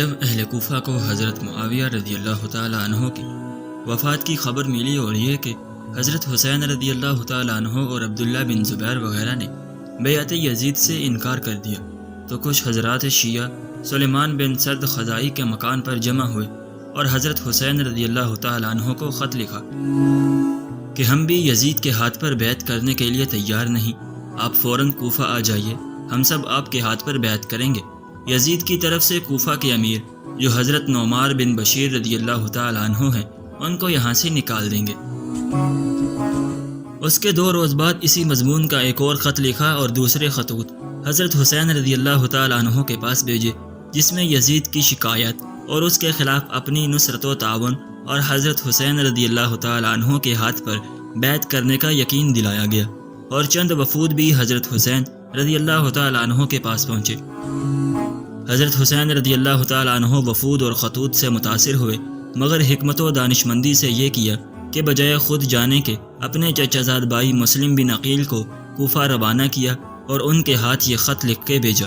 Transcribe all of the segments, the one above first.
جب اہل کوفہ کو حضرت معاویہ رضی اللہ تعالیٰ عنہ کی وفات کی خبر ملی اور یہ کہ حضرت حسین رضی اللہ تعالیٰ عنہ اور عبداللہ بن زبیر وغیرہ نے بیعت یزید سے انکار کر دیا، تو کچھ حضرات شیعہ سلیمان بن سرد خزائی کے مکان پر جمع ہوئے اور حضرت حسین رضی اللہ تعالیٰ عنہ کو خط لکھا کہ ہم بھی یزید کے ہاتھ پر بیعت کرنے کے لیے تیار نہیں، آپ فوراً کوفہ آ جائیے، ہم سب آپ کے ہاتھ پر بیعت کریں گے۔ یزید کی طرف سے کوفہ کے امیر جو حضرت نعمار بن بشیر رضی اللہ تعالیٰ عنہ ہیں، ان کو یہاں سے نکال دیں گے۔ اس کے دو روز بعد اسی مضمون کا ایک اور خط لکھا اور دوسرے خطوط حضرت حسین رضی اللہ تعالیٰ عنہ کے پاس بھیجے، جس میں یزید کی شکایت اور اس کے خلاف اپنی نصرت و تعاون اور حضرت حسین رضی اللہ تعالیٰ عنہ کے ہاتھ پر بیعت کرنے کا یقین دلایا گیا اور چند وفود بھی حضرت حسین رضی اللہ تعالیٰ عنہ کے پاس پہنچے۔ حضرت حسین رضی اللہ تعالیٰ عنہ وفود اور خطوط سے متاثر ہوئے، مگر حکمت و دانش مندی سے یہ کیا کہ بجائے خود جانے کے اپنے چچا زاد بائی مسلم بن عقیل کو کوفہ روانہ کیا اور ان کے ہاتھ یہ خط لکھ کے بھیجا۔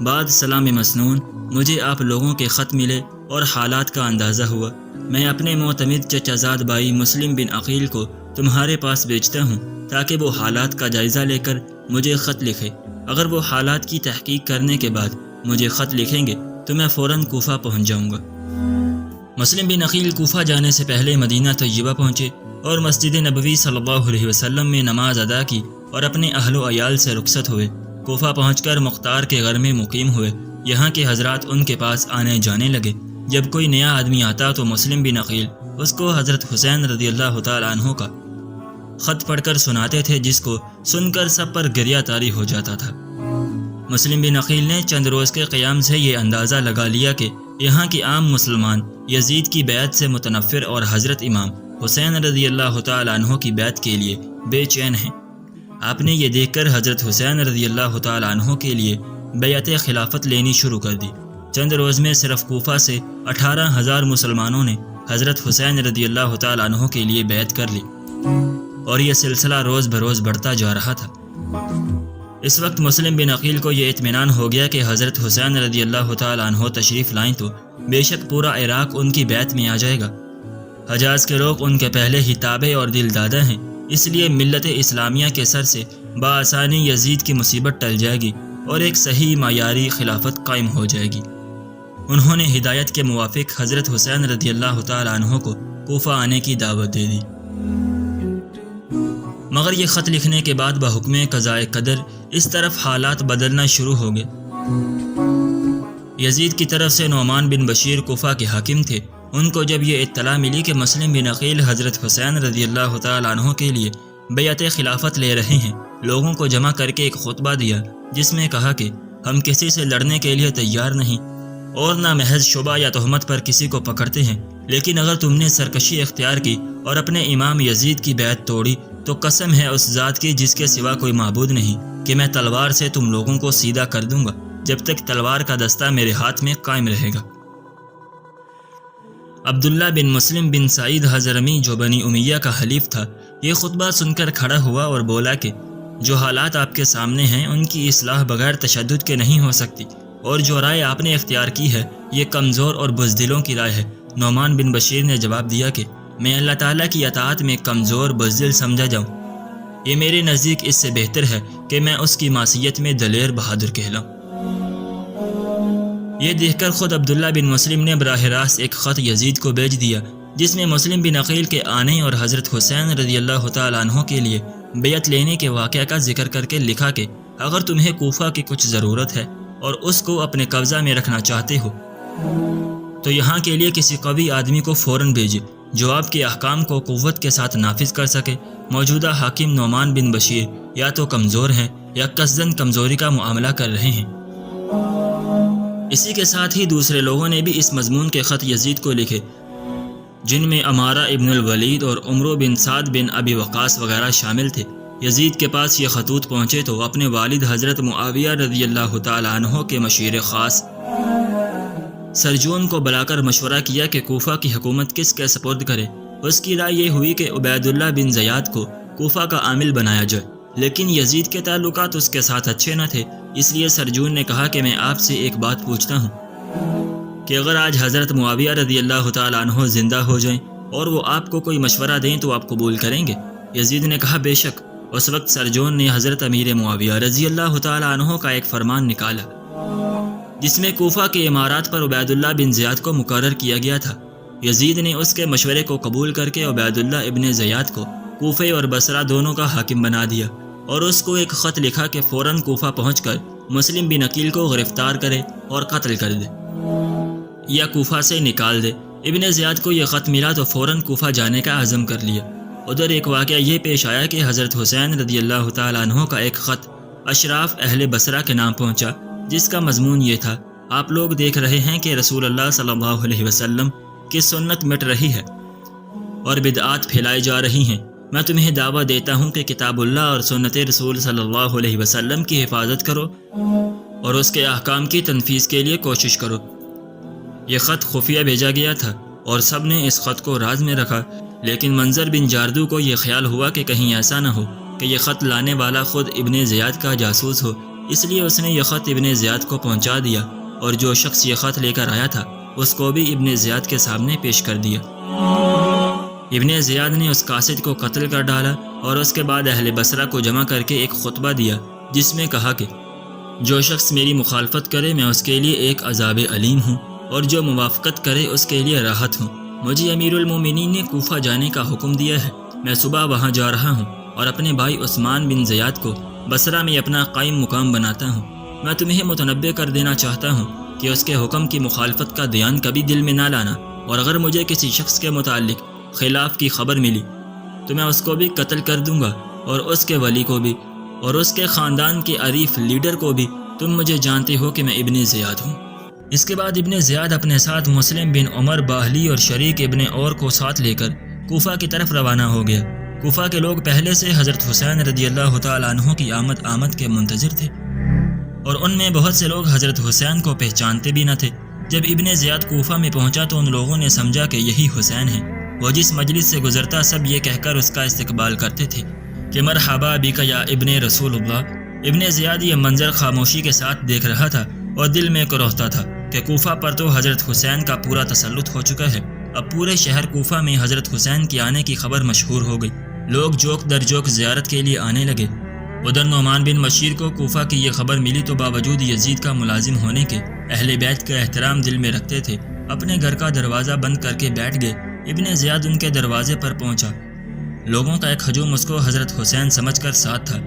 بعد سلام مسنون، مجھے آپ لوگوں کے خط ملے اور حالات کا اندازہ ہوا۔ میں اپنے معتمد چچا زاد بائی مسلم بن عقیل کو تمہارے پاس بیچتا ہوں تاکہ وہ حالات کا جائزہ لے کر مجھے خط لکھے۔ اگر وہ حالات کی تحقیق کرنے کے بعد مجھے خط لکھیں گے تو میں فوراً کوفہ پہنچ جاؤں گا۔ مسلم بن عقیل کوفہ جانے سے پہلے مدینہ طیبہ پہنچے اور مسجد نبوی صلی اللہ علیہ وسلم میں نماز ادا کی اور اپنے اہل و عیال سے رخصت ہوئے۔ کوفہ پہنچ کر مختار کے گھر میں مقیم ہوئے۔ یہاں کے حضرات ان کے پاس آنے جانے لگے۔ جب کوئی نیا آدمی آتا تو مسلم بن عقیل اس کو حضرت حسین رضی اللہ تعالیٰ عنہ کا خط پڑھ کر سناتے تھے جس کو سن کر سب پر گریا تاری ہو جاتا تھا۔ مسلم بن عقیل نے چند روز کے قیام سے یہ اندازہ لگا لیا کہ یہاں کی عام مسلمان یزید کی بیعت سے متنفر اور حضرت امام حسین رضی اللہ تعالیٰ عنہ کی بیعت کے لیے بے چین ہیں۔ آپ نے یہ دیکھ کر حضرت حسین رضی اللہ تعالیٰ عنہ کے لیے بیعت خلافت لینی شروع کر دی۔ چند روز میں صرف کوفہ سے اٹھارہ ہزار مسلمانوں نے حضرت حسین رضی اللہ تعالیٰ عنہ کے لیے بیعت کر لی اور یہ سلسلہ روز بروز بڑھتا جا رہا تھا۔ اس وقت مسلم بن عقیل کو یہ اطمینان ہو گیا کہ حضرت حسین رضی اللہ تعالیٰ عنہ تشریف لائیں تو بے شک پورا عراق ان کی بیعت میں آ جائے گا۔ حجاز کے لوگ ان کے پہلے ہی تابع اور دل دادا ہیں، اس لیے ملت اسلامیہ کے سر سے بآسانی یزید کی مصیبت ٹل جائے گی اور ایک صحیح معیاری خلافت قائم ہو جائے گی۔ انہوں نے ہدایت کے موافق حضرت حسین رضی اللہ تعالیٰ عنہ کو کوفہ آنے کی دعوت دے دی۔ مگر یہ خط لکھنے کے بعد بحکم قضاء قدر اس طرف حالات بدلنا شروع ہو گئے۔ یزید کی طرف سے نعمان بن بشیر کوفہ کے حاکم تھے۔ ان کو جب یہ اطلاع ملی کہ مسلم بن عقیل حضرت حسین رضی اللہ تعالیٰ عنہ کے لیے بیعت خلافت لے رہے ہیں، لوگوں کو جمع کر کے ایک خطبہ دیا، جس میں کہا کہ ہم کسی سے لڑنے کے لیے تیار نہیں، اور نہ محض شبہ یا تہمت پر کسی کو پکڑتے ہیں۔ لیکن اگر تم نے سرکشی اختیار کی اور اپنے امام یزید کی بیعت توڑی، تو قسم ہے اس ذات کی جس کے سوا کوئی معبود نہیں۔ کہ میں تلوار سے تم لوگوں کو سیدھا کر دوں گا جب تک تلوار کا دستہ میرے ہاتھ میں قائم رہے گا۔ عبداللہ بن مسلم بن سعید حضرمی جو بنی امیہ کا حلیف تھا، یہ خطبہ سن کر کھڑا ہوا اور بولا کہ جو حالات آپ کے سامنے ہیں، ان کی اصلاح بغیر تشدد کے نہیں ہو سکتی۔ اور جو رائے آپ نے اختیار کی ہے، یہ کمزور اور بزدلوں کی رائے ہے۔ نعمان بن بشیر نے جواب دیا کہ میں اللہ تعالیٰ کی اطاعت میں کمزور، بزدل سمجھا جاؤں۔ یہ میرے نزدیک اس سے بہتر ہے کہ میں اس کی معصیت میں دلیر بہادر کہلاؤں۔ یہ دیکھ کر خود عبداللہ بن مسلم نے براہ راست ایک خط یزید کو بھیج دیا، جس میں مسلم بن عقیل کے آنے اور حضرت حسین رضی اللہ تعالیٰ عنہ کے لیے بیعت لینے کے واقعہ کا ذکر کر کے لکھا کہ اگر تمہیں کوفہ کی کچھ ضرورت ہے اور اس کو اپنے قبضہ میں رکھنا چاہتے ہو، تو یہاں کے لیے کسی قوی آدمی کو فوراً بھیجے جو آپ کے احکام کو قوت کے ساتھ نافذ کر سکے۔ موجودہ حاکم نعمان بن بشیر یا تو کمزور ہیں یا قصدن کمزوری کا معاملہ کر رہے ہیں۔ اسی کے ساتھ ہی دوسرے لوگوں نے بھی اس مضمون کے خط یزید کو لکھے، جن میں امارہ ابن الولید اور عمرو بن سعد بن ابی وقاص وغیرہ شامل تھے۔ یزید کے پاس یہ خطوط پہنچے تو اپنے والد حضرت معاویہ رضی اللہ تعالیٰ عنہ کے مشیر خاص سرجون کو بلا کر مشورہ کیا کہ کوفہ کی حکومت کس کے سپرد کرے۔ اس کی رائے یہ ہوئی کہ عبید اللہ بن زیاد کو کوفہ کا عامل بنایا جائے۔ لیکن یزید کے تعلقات اس کے ساتھ اچھے نہ تھے، اس لیے سرجون نے کہا کہ میں آپ سے ایک بات پوچھتا ہوں۔ کہ اگر آج حضرت معاویہ رضی اللہ تعالیٰ عنہ زندہ ہو جائیں اور وہ آپ کو کوئی مشورہ دیں تو آپ قبول کریں گے۔ یزید نے کہا، بے شک۔ اس وقت سرجون نے حضرت امیر معاویہ رضی اللہ تعالیٰ عنہ کا ایک فرمان نکالا۔ جس میں کوفہ کے امارات پر عبید اللہ بن زیاد کو مقرر کیا گیا تھا۔ یزید نے اس کے مشورے کو قبول کر کے عبید اللہ ابن زیاد کو کوفے اور بسرا دونوں کا حاکم بنا دیا اور اس کو ایک خط لکھا کہ فوراً کوفہ پہنچ کر مسلم بن عقیل کو گرفتار کرے اور قتل کر دے یا کوفہ سے نکال دے۔ ابن زیاد کو یہ خط ملا تو فوراً کوفہ جانے کا عزم کر لیا۔ ادھر ایک واقعہ یہ پیش آیا کہ حضرت حسین رضی اللہ تعالیٰ عنہ کا ایک خط اشراف اہل بسرا کے نام پہنچا۔ جس کا مضمون یہ تھا، آپ لوگ دیکھ رہے ہیں کہ رسول اللہ صلی اللہ علیہ وسلم کی سنت مٹ رہی ہے اور بدعات پھیلائی جا رہی ہیں۔ میں تمہیں دعویٰ دیتا ہوں کہ کتاب اللہ اور سنت رسول صلی اللہ علیہ وسلم کی حفاظت کرو اور اس کے احکام کی تنفیذ کے لیے کوشش کرو۔ یہ خط خفیہ بھیجا گیا تھا اور سب نے اس خط کو راز میں رکھا، لیکن منظر بن جاردو کو یہ خیال ہوا کہ کہیں ایسا نہ ہو کہ یہ خط لانے والا خود ابن زیاد کا جاسوس ہو۔ اس لیے اس نے یہ خط ابن زیاد کو پہنچا دیا اور جو شخص یہ خط لے کر آیا تھا، اس کو بھی ابن زیاد کے سامنے پیش کر دیا۔ ابن زیاد نے اس قاصد کو قتل کر ڈالا اور اس کے بعد اہل بسرہ کو جمع کر کے ایک خطبہ دیا، جس میں کہا کہ، جو شخص میری مخالفت کرے، میں اس کے لیے ایک عذاب علیم ہوں اور جو موافقت کرے، اس کے لیے راحت ہوں۔ مجھے امیر المومنین نے کوفہ جانے کا حکم دیا ہے۔ میں صبح وہاں جا رہا ہوں اور اپنے بھائی عثمان بن زیاد کو بسرہ میں اپنا قائم مقام بناتا ہوں۔ میں تمہیں متنبع کر دینا چاہتا ہوں کہ اس کے حکم کی مخالفت کا دھیان کبھی دل میں نہ لانا اور اگر مجھے کسی شخص کے متعلق خلاف کی خبر ملی تو میں اس کو بھی قتل کر دوں گا اور اس کے ولی کو بھی اور اس کے خاندان کے عریف لیڈر کو بھی۔ تم مجھے جانتے ہو کہ میں ابن زیاد ہوں۔ اس کے بعد ابن زیاد اپنے ساتھ مسلم بن عمر باہلی اور شریک ابن اور کو ساتھ لے کر کوفہ کی طرف روانہ ہو گیا۔ کوفہ کے لوگ پہلے سے حضرت حسین رضی اللہ تعالیٰ عنہ کی آمد آمد کے منتظر تھے۔ اور ان میں بہت سے لوگ حضرت حسین کو پہچانتے بھی نہ تھے۔ جب ابن زیاد کوفہ میں پہنچا تو ان لوگوں نے سمجھا کہ یہی حسین ہے وہ جس مجلس سے گزرتا سب یہ کہہ کر اس کا استقبال کرتے تھے کہ مرحبا بی کا یا ابن رسول اللہ۔ ابن زیاد یہ منظر خاموشی کے ساتھ دیکھ رہا تھا اور دل میں کروہتا تھا کہ کوفہ پر تو حضرت حسین کا پورا تسلط ہو چکا ہے۔ اب پورے شہر کوفہ میں حضرت حسین کی آنے کی خبر مشہور ہو گئی۔ لوگ جوک در جوک زیارت کے لیے آنے لگے۔ ادھر نعمان بن مشیر کو کوفہ کی یہ خبر ملی تو باوجود یزید کا ملازم ہونے کے اہل بیت کا احترام دل میں رکھتے تھے۔ اپنے گھر کا دروازہ بند کر کے بیٹھ گئے۔ ابن زیاد ان کے دروازے پر پہنچا۔ لوگوں کا ایک ہجوم اس کو حضرت حسین سمجھ کر ساتھ تھا۔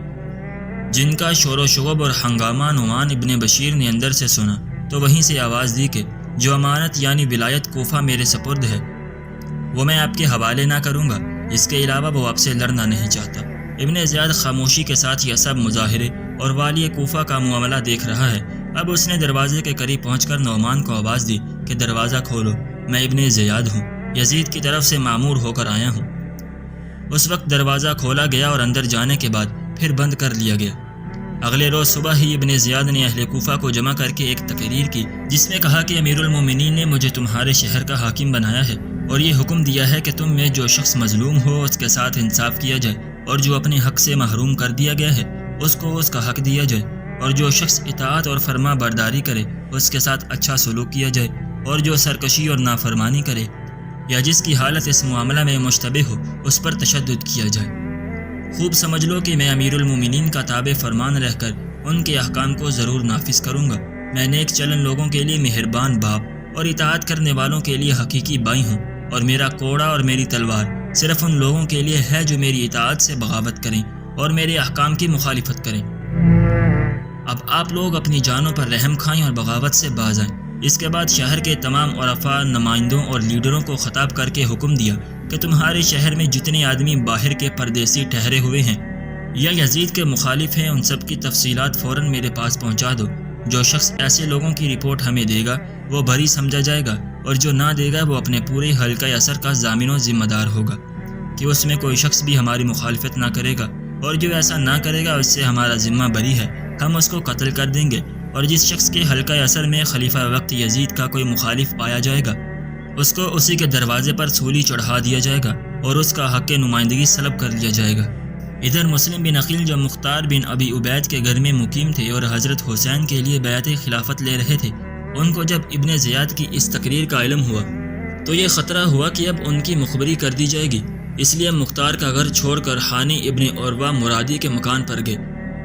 جن کا شور و شعب اور ہنگامہ نعمان ابن بشیر نے اندر سے سنا، تو وہیں سے آواز دی کہ جو امانت یعنی ولایت کوفہ میرے سپرد ہے، وہ میں آپ کے حوالے نہ کروں گا۔ اس کے علاوہ وہ آپ سے لڑنا نہیں چاہتا۔ ابن زیاد خاموشی کے ساتھ یہ سب مظاہرے اور والی کوفہ کا معاملہ دیکھ رہا ہے۔ اب اس نے دروازے کے قریب پہنچ کر نعمان کو آواز دی کہ دروازہ کھولو۔ میں ابن زیاد ہوں۔ یزید کی طرف سے معمور ہو کر آیا ہوں۔ اس وقت دروازہ کھولا گیا اور اندر جانے کے بعد پھر بند کر لیا گیا۔ اگلے روز صبح ہی ابن زیاد نے اہل کوفہ کو جمع کر کے ایک تقریر کی، جس میں کہا کہ امیر المومنین نے مجھے تمہارے شہر کا حاکم بنایا ہے۔ اور یہ حکم دیا ہے کہ تم میں جو شخص مظلوم ہو، اس کے ساتھ انصاف کیا جائے اور جو اپنے حق سے محروم کر دیا گیا ہے، اس کو اس کا حق دیا جائے اور جو شخص اطاعت اور فرما برداری کرے، اس کے ساتھ اچھا سلوک کیا جائے اور جو سرکشی اور نافرمانی کرے یا جس کی حالت اس معاملہ میں مشتبہ ہو، اس پر تشدد کیا جائے۔ خوب سمجھ لو کہ میں امیر المومنین کا تابع فرمان رہ کر ان کے احکام کو ضرور نافذ کروں گا۔ میں نیک چلن لوگوں کے لیے مہربان باپ اور اطاعت کرنے والوں کے لیے حقیقی بائی ہوں۔ اور میرا کوڑا اور میری تلوار صرف ان لوگوں کے لیے ہے جو میری اطاعت سے بغاوت کریں اور میرے احکام کی مخالفت کریں۔ اب آپ لوگ اپنی جانوں پر رحم کھائیں اور بغاوت سے باز آئیں۔ اس کے بعد شہر کے تمام عرفا نمائندوں اور لیڈروں کو خطاب کر کے حکم دیا کہ تمہارے شہر میں جتنے آدمی باہر کے پردیسی ٹھہرے ہوئے ہیں، یا یزید کے مخالف ہیں، ان سب کی تفصیلات فوراً میرے پاس پہنچا دو۔ جو شخص ایسے لوگوں کی رپورٹ ہمیں دے گا، وہ بھری سمجھا جائے گا۔ اور جو نہ دے گا وہ اپنے پورے حلقہ اثر کا ضامن و ذمہ دار ہوگا کہ اس میں کوئی شخص بھی ہماری مخالفت نہ کرے گا اور جو ایسا نہ کرے گا اس سے ہمارا ذمہ بری ہے۔ ہم اس کو قتل کر دیں گے اور جس شخص کے حلقہ اثر میں خلیفہ وقت یزید کا کوئی مخالف پایا جائے گا، اس کو اسی کے دروازے پر سولی چڑھا دیا جائے گا اور اس کا حق نمائندگی سلب کر لیا جائے گا۔ ادھر مسلم بن عقیل جو مختار بن ابی عبید کے گھر میں مقیم تھے اور حضرت حسین کے لیے بیعت خلافت لے رہے تھے ان کو جب ابن زیاد کی اس تقریر کا علم ہوا، تو یہ خطرہ ہوا کہ اب ان کی مخبری کر دی جائے گی۔ اس لیے مختار کا گھر چھوڑ کر ہانی ابن عروا مرادی کے مکان پر گئے۔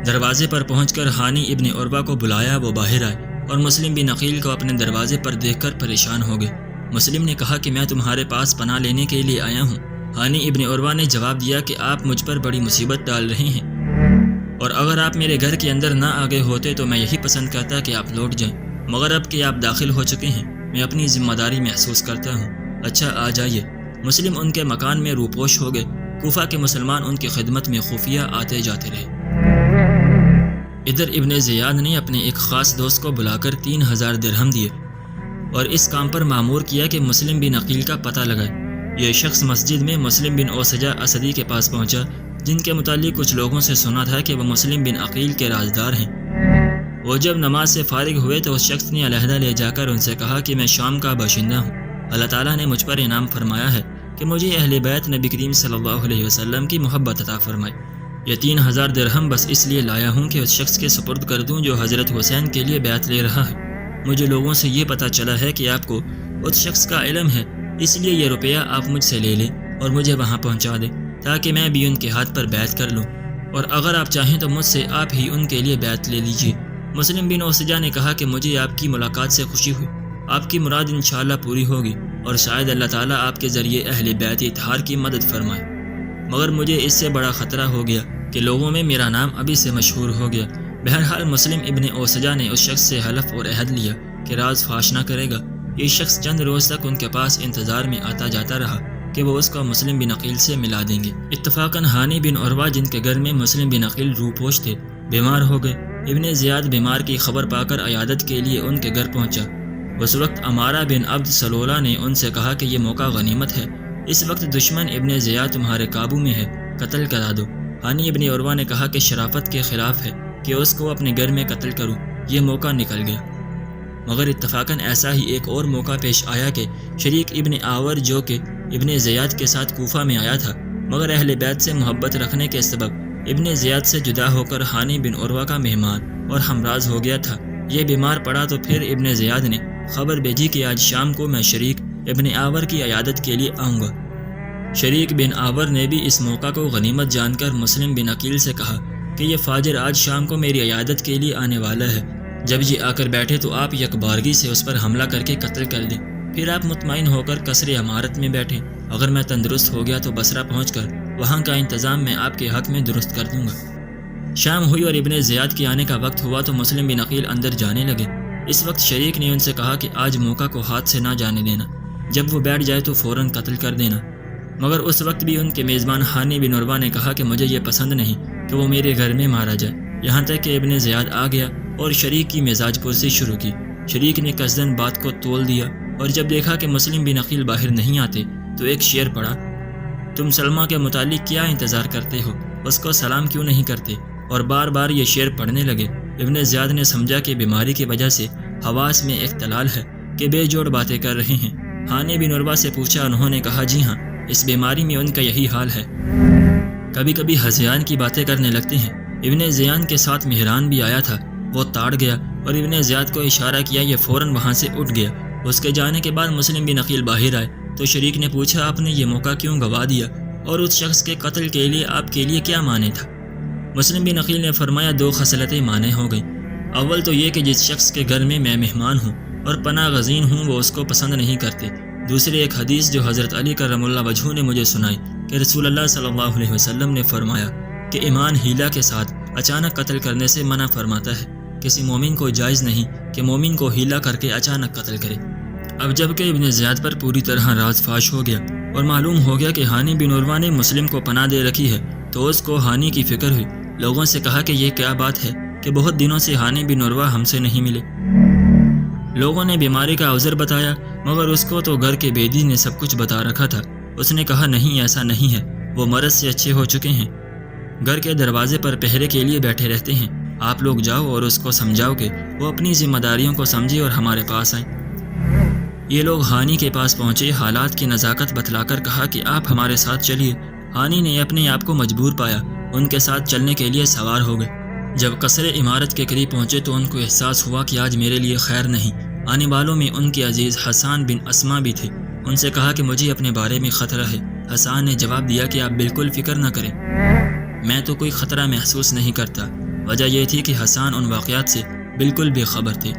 دروازے پر پہنچ کر ہانی ابن عروا کو بلایا، وہ باہر آئے اور مسلم بن عقیل کو اپنے دروازے پر دیکھ کر پریشان ہو گئے۔ مسلم نے کہا کہ میں تمہارے پاس پناہ لینے کے لیے آیا ہوں۔ ہانی ابن عروا نے جواب دیا کہ آپ مجھ پر بڑی مصیبت ڈال رہے ہیں۔ اور اگر آپ میرے گھر کے اندر نہ آگے ہوتے تو میں یہی پسند کرتا کہ آپ لوٹ جائیں۔ مگر اب کہ آپ داخل ہو چکے ہیں، میں اپنی ذمہ داری محسوس کرتا ہوں۔ اچھا آ جائیے۔ مسلم ان کے مکان میں روپوش ہو گئے۔ کوفہ کے مسلمان ان کی خدمت میں خفیہ آتے جاتے رہے۔ ادھر ابن زیاد نے اپنے ایک خاص دوست کو بلا کر تین ہزار درہم دیے اور اس کام پر معمور کیا کہ مسلم بن عقیل کا پتہ لگائے۔ یہ شخص مسجد میں مسلم بن اوسجا اسدی کے پاس پہنچا، جن کے متعلق کچھ لوگوں سے سنا تھا کہ وہ مسلم بن عقیل کے رازدار ہیں۔ وہ جب نماز سے فارغ ہوئے تو اس شخص نے علیحدہ لے جا کر ان سے کہا کہ میں شام کا باشندہ ہوں۔ اللہ تعالیٰ نے مجھ پر انعام فرمایا ہے کہ مجھے اہل بیت نبی کریم صلی اللہ علیہ وسلم کی محبت عطا فرمائی یہ تین ہزار درہم بس اس لیے لایا ہوں کہ اس شخص کے سپرد کر دوں جو حضرت حسین کے لیے بیعت لے رہا ہے۔ مجھے لوگوں سے یہ پتہ چلا ہے کہ آپ کو اس شخص کا علم ہے، اس لیے یہ روپیہ آپ مجھ سے لے لیں اور مجھے وہاں پہنچا دیں تاکہ میں بھی ان کے ہاتھ پر بیعت کر لوں۔ اور اگر آپ چاہیں تو مجھ سے آپ ہی ان کے لیے بیعت لے لیجیے مسلم بن اوسجا نے کہا کہ مجھے آپ کی ملاقات سے خوشی ہوئی۔ آپ کی مراد انشاءاللہ پوری ہوگی اور شاید اللہ تعالیٰ آپ کے ذریعے اہل بیت اتحار کی مدد فرمائے۔ مگر مجھے اس سے بڑا خطرہ ہو گیا کہ لوگوں میں میرا نام ابھی سے مشہور ہو گیا۔ بہرحال مسلم ابن اوسجا نے اس شخص سے حلف اور عہد لیا کہ راز فاش نہ کرے گا۔ یہ شخص چند روز تک ان کے پاس انتظار میں آتا جاتا رہا کہ وہ اس کو مسلم بن عقیل سے ملا دیں گے۔ اتفاقاً ہانی بن عروا جن کے گھر میں مسلم بن عقیل رو پوش تھے، بیمار ہو گئے۔ ابن زیاد بیمار کی خبر پا کر عیادت کے لیے ان کے گھر پہنچا۔ اس وقت امارا بن عبد سلولہ نے ان سے کہا کہ یہ موقع غنیمت ہے۔ اس وقت دشمن ابن زیاد تمہارے قابو میں ہے۔ قتل کرا دو۔ ہانی ابن عروا نے کہا کہ شرافت کے خلاف ہے کہ اس کو اپنے گھر میں قتل کروں۔ یہ موقع نکل گیا۔ مگر اتفاقاً ایسا ہی ایک اور موقع پیش آیا کہ شریک ابن آور جو کہ ابن زیاد کے ساتھ کوفہ میں آیا تھا، مگر اہل بیت سے محبت رکھنے کے سبب ابن زیاد سے جدا ہو کر ہانی بن عروا کا مہمان اور ہمراز ہو گیا تھا۔ یہ بیمار پڑا تو پھر ابن زیاد نے خبر بھیجی کہ آج شام کو میں شریک ابن آور کی عیادت کے لیے آؤں گا۔ شریک بن آور نے بھی اس موقع کو غنیمت جان کر مسلم بن عقیل سے کہا کہ یہ فاجر آج شام کو میری عیادت کے لیے آنے والا ہے۔ جب یہ آ کر بیٹھے تو آپ یکبارگی سے اس پر حملہ کر کے قتل کر دیں۔ پھر آپ مطمئن ہو کر کثر عمارت میں بیٹھیں۔ اگر میں تندرست ہو گیا تو بسرا پہنچ کر وہاں کا انتظام میں آپ کے حق میں درست کر دوں گا۔ شام ہوئی اور ابن زیاد کے آنے کا وقت ہوا تو مسلم بن عقیل اندر جانے لگے۔ اس وقت شریک نے ان سے کہا کہ آج موقع کو ہاتھ سے نہ جانے دینا۔ جب وہ بیٹھ جائے تو فوراً قتل کر دینا۔ مگر اس وقت بھی ان کے میزبان ہانی بن عروا نے کہا کہ مجھے یہ پسند نہیں کہ وہ میرے گھر میں مارا جائے۔ یہاں تک کہ ابن زیاد آ گیا اور شریک کی مزاج پرسی شروع کی۔ شریک نے قصدن بات کو تول دیا اور جب دیکھا کہ مسلم بن عقیل باہر نہیں آتے تو ایک شعر پڑا تم سلمہ کے متعلق کیا انتظار کرتے ہو؟ اس کو سلام کیوں نہیں کرتے؟ اور بار بار یہ شعر پڑھنے لگے۔ ابن زیاد نے سمجھا کہ بیماری کی وجہ سے حواس میں اختلال ہے کہ بے جوڑ باتیں کر رہے ہیں۔ ہانی بن عربا سے پوچھا، انہوں نے کہا جی ہاں اس بیماری میں ان کا یہی حال ہے۔ کبھی کبھی ہزیان کی باتیں کرنے لگتے ہیں۔ ابن زیان کے ساتھ مہران بھی آیا تھا۔ وہ تاڑ گیا اور ابن زیاد کو اشارہ کیا، یہ فوراً وہاں سے اٹھ گیا۔ اس کے جانے کے بعد مسلم بن عقیل باہر آئے۔ تو شریک نے پوچھا، آپ نے یہ موقع کیوں گوا دیا؟ اور اس شخص کے قتل کے لیے آپ کے لیے کیا مانے تھا؟ مسلم بن عقیل نے فرمایا، دو خصلتیں مانے ہو گئیں۔ اول تو یہ کہ جس شخص کے گھر میں میں مہمان ہوں اور پناہ غزین ہوں، وہ اس کو پسند نہیں کرتے۔ دوسرے ایک حدیث جو حضرت علی کرم اللہ وجہ نے مجھے سنائی، کہ رسول اللہ صلی اللہ علیہ وسلم نے فرمایا کہ ایمان ہیلا کے ساتھ اچانک قتل کرنے سے منع فرماتا ہے۔ کسی مومن کو جائز نہیں کہ مومن کو ہیلا کر کے اچانک قتل کرے۔ اب جبکہ ابن زیاد پر پوری طرح راز فاش ہو گیا اور معلوم ہو گیا کہ ہانی بن عروا نے مسلم کو پناہ دے رکھی ہے، تو اس کو ہانی کی فکر ہوئی۔ لوگوں سے کہا کہ یہ کیا بات ہے کہ بہت دنوں سے ہانی بن عروا ہم سے نہیں ملے۔ لوگوں نے بیماری کا عذر بتایا، مگر اس کو تو گھر کے بیدی نے سب کچھ بتا رکھا تھا۔ اس نے کہا، نہیں، ایسا نہیں ہے۔ وہ مرض سے اچھے ہو چکے ہیں۔ گھر کے دروازے پر پہرے کے لیے بیٹھے رہتے ہیں۔ آپ لوگ جاؤ اور اس کو سمجھاؤ کہ وہ اپنی ذمہ داریوں کو سمجھے اور ہمارے پاس آئیں۔ یہ لوگ ہانی کے پاس پہنچے، حالات کی نزاکت بتلا کر کہا کہ آپ ہمارے ساتھ چلیے۔ ہانی نے اپنے آپ کو مجبور پایا۔ ان کے ساتھ چلنے کے لیے سوار ہو گئے۔ جب قصر عمارت کے قریب پہنچے تو ان کو احساس ہوا کہ آج میرے لیے خیر نہیں۔ آنے والوں میں ان کے عزیز حسان بن اسما بھی تھے۔ ان سے کہا کہ مجھے اپنے بارے میں خطرہ ہے۔ حسان نے جواب دیا کہ آپ بالکل فکر نہ کریں۔ میں تو کوئی خطرہ محسوس نہیں کرتا۔ وجہ یہ تھی کہ حسان ان واقعات سے بالکل بے خبر تھے۔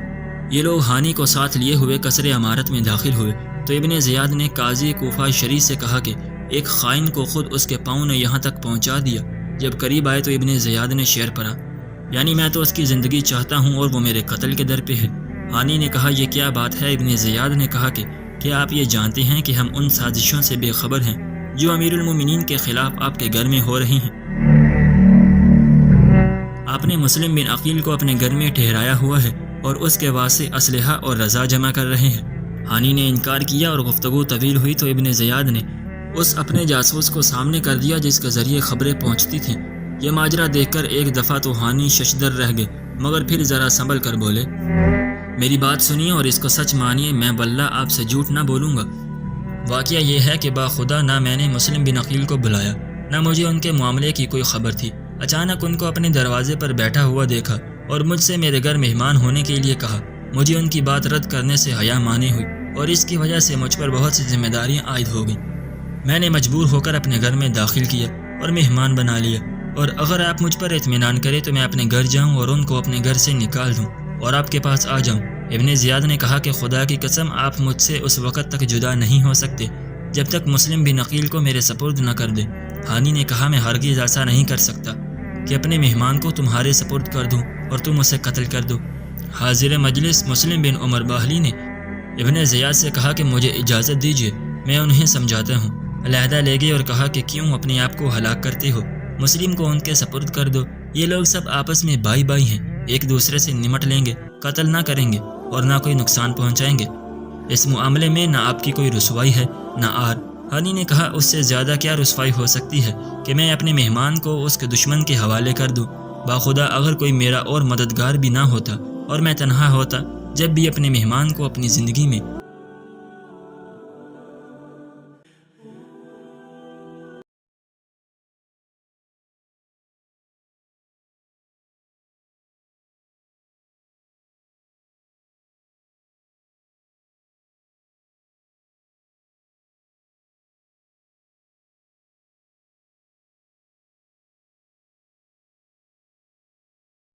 یہ لوگ ہانی کو ساتھ لیے ہوئے قصر عمارت میں داخل ہوئے۔ تو ابن زیاد نے قاضی کوفہ شریف سے کہا کہ ایک خائن کو خود اس کے پاؤں نے یہاں تک پہنچا دیا۔ جب قریب آئے تو ابن زیاد نے شعر پڑا یعنی میں تو اس کی زندگی چاہتا ہوں اور وہ میرے قتل کے در پہ ہے۔ ہانی نے کہا، یہ کیا بات ہے؟ ابن زیاد نے کہا کہ کیا آپ یہ جانتے ہیں کہ ہم ان سازشوں سے بے خبر ہیں جو امیر المومنین کے خلاف آپ کے گھر میں ہو رہی ہیں؟ آپ نے مسلم بن عقیل کو اپنے گھر میں ٹھہرایا ہوا ہے۔ اور اس کے واسطے اسلحہ اور رضا جمع کر رہے ہیں۔ ہانی نے انکار کیا اور گفتگو طویل ہوئی تو ابن زیاد نے اس اپنے جاسوس کو سامنے کر دیا جس کے ذریعے خبریں پہنچتی تھیں۔ یہ ماجرا دیکھ کر ایک دفعہ تو ہانی ششدر رہ گئے، مگر پھر ذرا سنبھل کر بولے، میری بات سنیے اور اس کو سچ مانیے، میں واللہ آپ سے جھوٹ نہ بولوں گا۔ واقعہ یہ ہے کہ باخدا نہ میں نے مسلم بن عقیل کو بلایا، نہ مجھے ان کے معاملے کی کوئی خبر تھی۔ اچانک ان کو اپنے دروازے پر بیٹھا ہوا دیکھا۔ اور مجھ سے میرے گھر مہمان ہونے کے لیے کہا۔ مجھے ان کی بات رد کرنے سے حیا مانی ہوئی اور اس کی وجہ سے مجھ پر بہت سی ذمہ داریاں عائد ہو گئیں۔ میں نے مجبور ہو کر اپنے گھر میں داخل کیا اور مہمان بنا لیا۔ اور اگر آپ مجھ پر اطمینان کریں تو میں اپنے گھر جاؤں اور ان کو اپنے گھر سے نکال دوں اور آپ کے پاس آ جاؤں۔ ابن زیاد نے کہا کہ خدا کی قسم، آپ مجھ سے اس وقت تک جدا نہیں ہو سکتے جب تک مسلم بھی نقیل کو میرے سپرد نہ کر دے۔ ہانی نے کہا، میں ہرگز ایسا نہیں کر سکتا۔ کہ اپنے مہمان کو تمہارے سپرد کر دوں اور تم اسے قتل کر دو۔ حاضر مجلس مسلم بن عمر باہلی نے ابن زیاد سے کہا کہ مجھے اجازت دیجیے میں انہیں سمجھاتا ہوں۔ علیحدہ لے گئے اور کہا کہ کیوں اپنے آپ کو ہلاک کرتے ہو؟ مسلم کو ان کے سپرد کر دو۔ یہ لوگ سب آپس میں بائی بائی ہیں، ایک دوسرے سے نمٹ لیں گے، قتل نہ کریں گے اور نہ کوئی نقصان پہنچائیں گے۔ اس معاملے میں نہ آپ کی کوئی رسوائی ہے، نہ آر۔ ہنی نے کہا، اس سے زیادہ کیا رسوائی ہو سکتی ہے کہ میں اپنے مہمان کو اس کے دشمن کے حوالے کر دوں؟ باخدا، اگر کوئی میرا اور مددگار بھی نہ ہوتا اور میں تنہا ہوتا، جب بھی اپنے مہمان کو اپنی زندگی میں